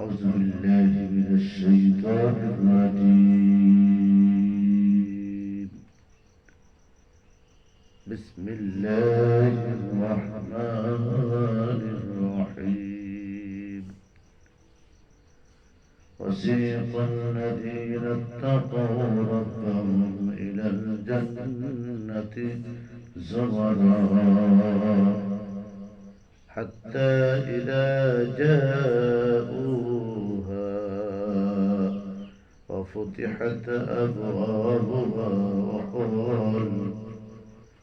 أعوذ بالله من الشيطان الرجيم. بسم الله الرحمن الرحيم. وسيق الذين اتقوا ربهم إلى الجنة زمرا حتى إذا جاءوها وفتحت أبوابها وقال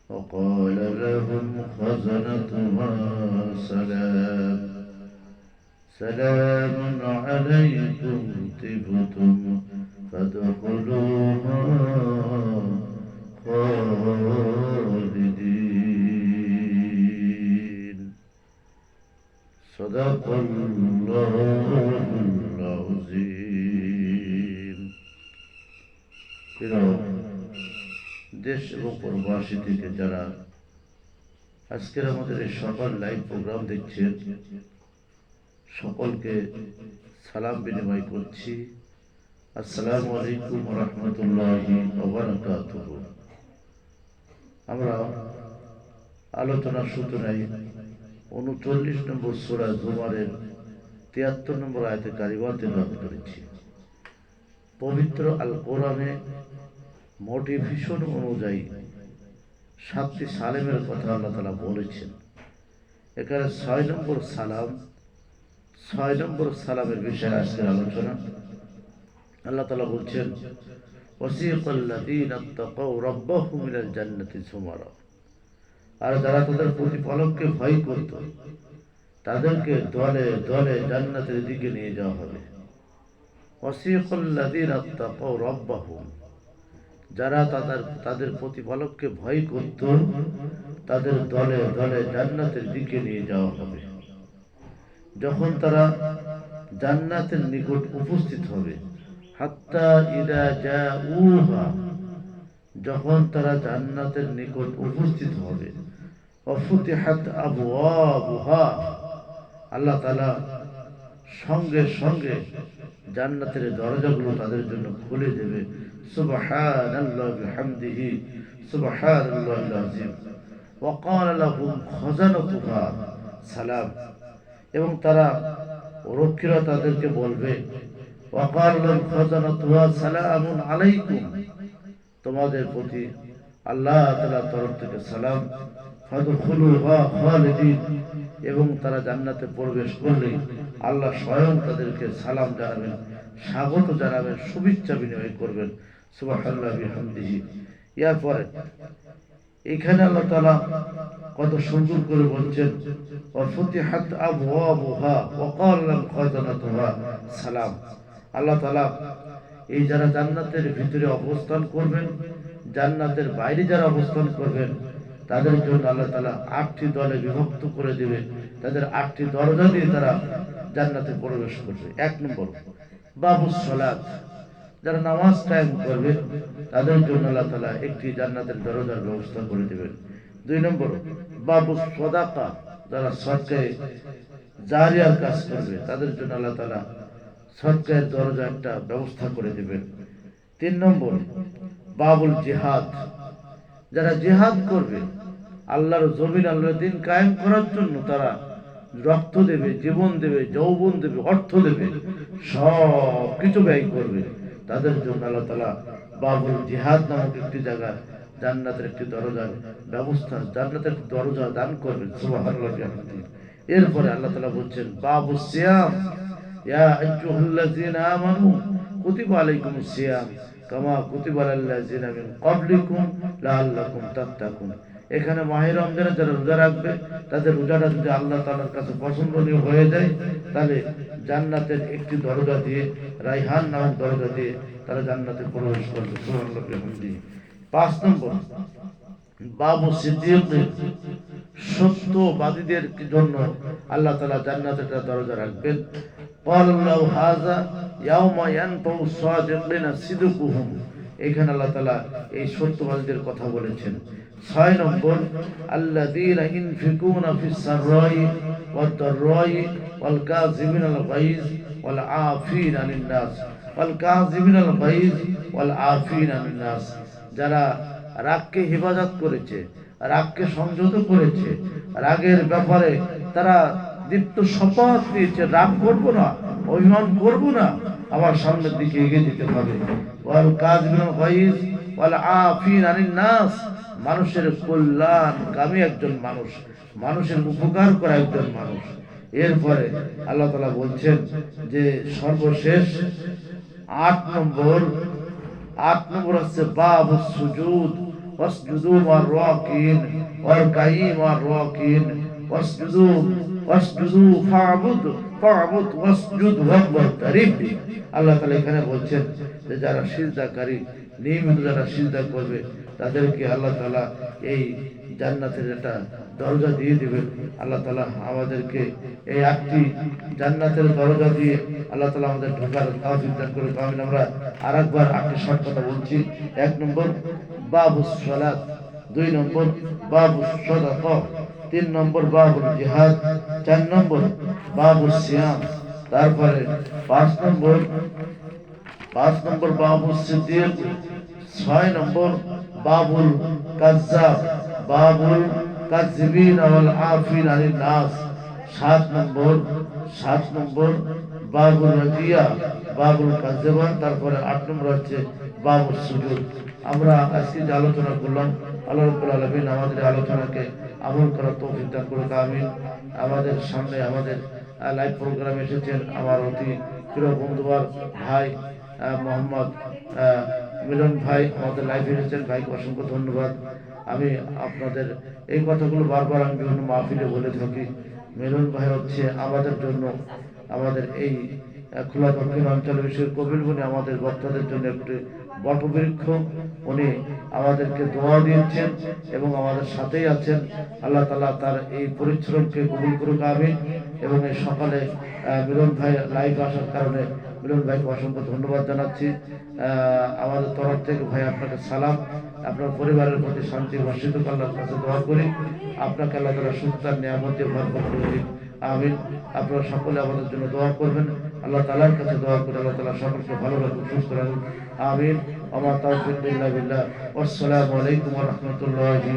وقال لهم خزنتها سلام. سلام عليكم طبتم فادخلوها خالدين. صدق الله العظيم. দেশ এবং প্রবাসী থেকে যারা আজকের আমাদের এই সকাল লাইভ প্রোগ্রাম দেখছেন, সকলকে সালাম বিনিময় করছি। আসসালামু আলাইকুম রহমতুল্লাহি আমরা আলোচনার সূচনায় উনচল্লিশ নম্বর সুরা জুমারের তিয়াত্তর নম্বর আয়তে কারিবার তেলাওয়াত করেছি। পবিত্র আল কোরআনে মোটিভেশন অনুযায়ী সাতটি সালেমের কথা আল্লাহ তালা বলেছেন। এখানে ছয় নম্বর সালাম, ছয় নম্বর সালামের বিষয়ে আজকের আলোচনা। আল্লাহ তালা বলছেন আর যারা তাদের প্রতিপালককে ভয় করত, তাদেরকে দলে দলে জান্নাতের দিকে নিয়ে যাওয়া হবে। যারা তাদের তাদের প্রতিপালককে ভয় করত, তাদের দলে দলে জান্নাতের দিকে নিয়ে যাওয়া হবে। যখন তারা জান্নাতের নিকট উপস্থিত হবে, হাত্তা যা উহা যখন তারা জান্নাতের নিকট উপস্থিত হবে আল্লাহ তাআলা সঙ্গে সঙ্গে জান্নাতের দরজাগুলো তাদের জন্য খুলে দেবে। সুবহান আল্লাহ সালাম। এবং তারা রক্ষীরা তাদেরকে বলবে তোমাদের প্রতি আল্লাহ তালা তরফ থেকে সালাম। ফাদখুলুহা খালিদিন। এবং তারা জান্নাতে প্রবেশ করলে আল্লাহ স্বয়ং তাদেরকে সালাম জানাবেন, স্বাগত জানাবেন, শুভেচ্ছা বিনিময় করবেন। পরে এখানে আল্লাহ তাআলা কত সুন্দর করে বলছেন সালাম। আল্লাহ তাআলা এই যারা জান্নাতের ভিতরে অবস্থান করবেন, জান্নাতের বাইরে যারা অবস্থান করবেন তাদের জন্য আল্লাহ তালা আটটি দলে বিভক্ত করে দেবে। তাদের আটটি দরজা দিয়ে তারা জান্নাতে প্রবেশ করবে। এক নম্বর বাবু সলাদ যারা নামাজ টাইম করবে, তাদের জন্য আল্লাহ তালা একটি জান্নাতের দরজার ব্যবস্থা করে দেবেন। দুই নম্বর বাবু সদাকা। যারা সৎকারে জারিয়ার কাজ করবে, তাদের জন্য আল্লাহ তালা সৎকারের দরজা একটা ব্যবস্থা করে দেবেন। তিন নম্বর, বাবুল জিহাদ। যারা জিহাদ করবে আল্লাহর জমিন, আল্লাহর দিন কায়েম করার জন্য তারা রক্ত দেবে, জীবন দেবে, যৌবন দেবে, অর্থ দেবে সব কিছু ব্যয় করবে। তাদের জন্য আল্লাহ তালা বাবুল জিহাদ নামক একটি জায়গা, জান্নাতের একটি দরজার ব্যবস্থা, জান্নাতের দরজা দান করবেন এরপরে আল্লাহ তালা বলছেন, বাবু সিয়াম কুতিবা আলাইকুমুস সিয়াম, কামা কুতিবা আলাল্লাযীনা মিন ক্বাবলিকুম লাআল্লাকুম এখানে মাহের রমজানে যারা রোজা রাখবে, তাদের রোজাটা যদি আল্লাহ তালার কাছে পছন্দনীয় হয়ে যায়, তাহলে জান্নাতের একটি দরজা দিয়ে, রাইহান নামের দরজা দিয়ে তারা জান্নাতে প্রবেশ করবে। পাঁচ নম্বর, বাবু সিদ্দিকের সত্যবাদীদের জন্য আল্লাহ তালা জান্নাতের একটা দরজা রাখবেন? হাজা এখানে আল্লাহ তালা এই সত্যবাদীদের কথা বলেছেন। ছয় নম্বর, আল্লাযীনা ইনফিকুনা ফিস সাররাই ওয়াদ দাররাই ওয়াল কাযিমিনা আল গাইজ ওয়াল আফিনা আনিন নাস ওয়াল কাযিমিনা আল গাইজ ওয়াল আফিনা আনিন যারা রাগকে হেফাজত করেছে, রাগকে সংযত করেছে, রাগের ব্যাপারে তারা দীপ্ত শপথ নিয়েছে রাগ করব না, অভিমান করব না, আমার সামনের দিকে এগিয়ে যেতে হবে। মানুষের কল্যাণ, কামী একজন মানুষ। মানুষের উপকার করা একজন মানুষ। এরপরে আল্লাহ তালা বলছেন যে সর্বশেষ আট নম্বর আট নম্বর হচ্ছে বাবু সুজুদ। আল্লাহ তাআলা এখানে বলছেন যে যারা সিজদাকারী নিয়মিত যারা সিজদা করবে, তাদেরকে আল্লাহ তাআলা এই জান্নাতের একটা দরজা দিয়ে দিবেন। আল্লাহ তাআলা আমাদেরকে এই আটটি জান্নাতের দরজা দিয়ে আল্লাহ তাআলা আমাদের ঢোকার দান করে আমিন, আমরা আরেকবার আটটি শর্ট কথা বলছি। এক নম্বর, বাবু সালাত। দুই নম্বর, বাবু সাদাকা। তিন নম্বর, বাবুল জিহাদ। চার নম্বর, বাবু সিয়াম। তারপরে পাঁচ নম্বর পাঁচ নম্বর বাবু সিদ্দিক, ছয় নম্বর বাবুল কাজ্জাব বাবুল কাজিবিন ওয়াল আফিন আনিন নাস, সাত নম্বর সাত নম্বর বাবুল রাজিয়া, বাবুল কাজ্জাবান তারপরে আট নম্বর হচ্ছে বাবুল সুজুদ। আমরা আজকে যে আলোচনা করলাম, আল্লাহ রাব্বুল আলামিন আমাদের আলোচনাকে আমল করার তৌফিক দান করুক, আমিন। আমাদের সামনে আমাদের লাইভ প্রোগ্রামে এসেছেন আমার অতি প্রিয় বন্ধুবার ভাই মোহাম্মদ মিলন ভাই, আমাদের লাইভে এসেছেন ভাইকে অসংখ্য ধন্যবাদ। আমি আপনাদের এই কথাগুলো বারবার আমি বিভিন্ন মাহফিলে বলে থাকি। মিলন ভাই হচ্ছে আমাদের জন্য, আমাদের এই খোলা দক্ষিণ অঞ্চল বিষয়ের কবির বলে আমাদের বক্তাদের জন্য একটি বটবৃক্ষ উনি আমাদেরকে দোয়া দিয়েছেন এবং আমাদের সাথেই আছেন। আল্লাহ তালা তার এই পরিশ্রমকে কবুল করুক আমি এবং এই সকালে মিলন ভাই লাইভ আসার কারণে মিলন ভাইকে অসংখ্য ধন্যবাদ জানাচ্ছি। আমাদের তরফ থেকে ভাই আপনাকে সালাম। আপনার পরিবারের প্রতি শান্তি বর্ষিত আল্লাহর কাছে দোয়া করি। আপনাকে আল্লাহ তালা সুস্থার নিয়ামত দিয়ে করে আমিন। আপনারা সকলে আমাদের জন্য দোয়া করবেন। আল্লাহ তালার কাছে দোয়া করে আল্লাহ তালা সকলকে ভালো রাখুন সুস্থ রাখুন আমিন। আমার বিল্লাহ। আসসালামু আলাইকুম রাহমাতুল্লাহি